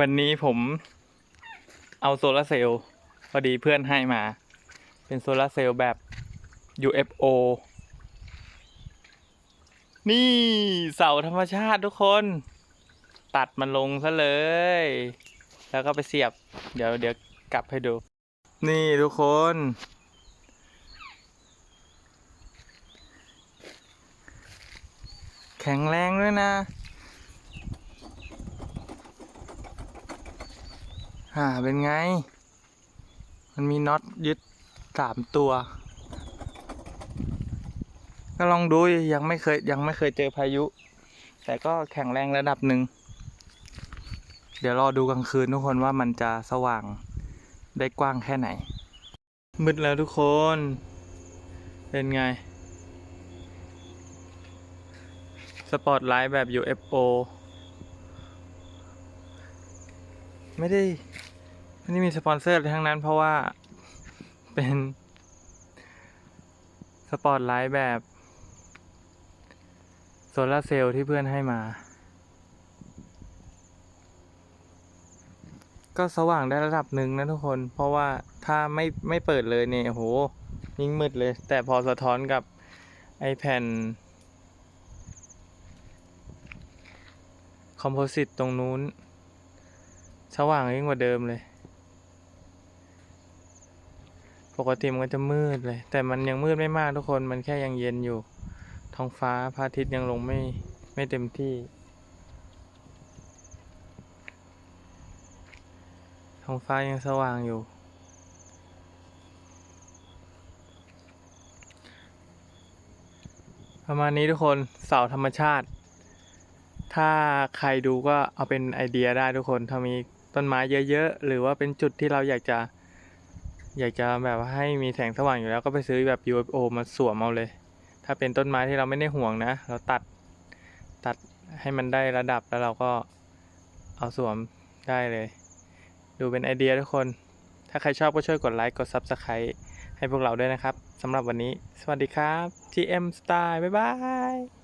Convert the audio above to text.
วันนี้ผมเอาโซลาร์เซลล์พอดีเพื่อนให้มา เป็นโซลาร์เซลล์แบบ UFO นี่เสาธรรมชาติทุกคน ตัดมันลงซะเลย แล้วก็ไปเสียบ เดี๋ยวเดี๋ยวกลับให้ดู นี่ทุกคน แข็งแรงด้วยนะ อ่าเป็นไง มันมีน็อตยึดสามตัว ก็ลองดูยังไม่เคยยังไม่เคยเจอพายุ แต่ก็แข็งแรงระดับหนึ่ง เดี๋ยวรอดูกลางคืนทุกคนว่ามันจะสว่างได้กว้างแค่ไหน มืดแล้วทุกคน เป็นไง สปอตไลท์แบบ UFO ไม่ได้ไม่ได้มีสปอนเซอร์อะไรทั้งนั้น เพราะว่าเป็นสปอตไลท์แบบโซลาร์เซลล์ที่เพื่อนให้มา ก็สว่างได้ระดับหนึ่งนะทุกคน เพราะว่าถ้าไม่ไม่เปิดเลยเนี่ยโหยิ่งมืดเลย แต่พอสะท้อนกับไอแผ่นคอมโพสิตตรงนู้น สว่างยิ่งกว่าเดิมเลย ปกติมันก็จะมืดเลย แต่มันยังมืดไม่มากทุกคน มันแค่ยังเย็นอยู่ ท้องฟ้าพระอาทิตย์ยังลงไม่ไม่เต็มที่ ท้องฟ้ายังสว่างอยู่ ประมาณนี้ทุกคน เสาธรรมชาติถ้าใครดูก็เอาเป็นไอเดียได้ทุกคน ถ้ามี ต้นไม้เยอะๆ หรือว่าเป็นจุดที่เราอยากจะ อยากจะแบบว่าให้มีแสงสว่างอยู่แล้วก็ไปซื้อแบบ UFO มาสวมเอาเลย ถ้าเป็นต้นไม้ที่เราไม่ได้ห่วงนะ เราตัดตัดให้มันได้ระดับแล้วเราก็เอาสวมได้เลย ดูเป็นไอเดียทุกคน ถ้าใครชอบก็ช่วยกดไลค์กด Subscribe ให้พวกเราด้วยนะครับสำหรับวันนี้ สวัสดีครับ GM Style บ๊ายบาย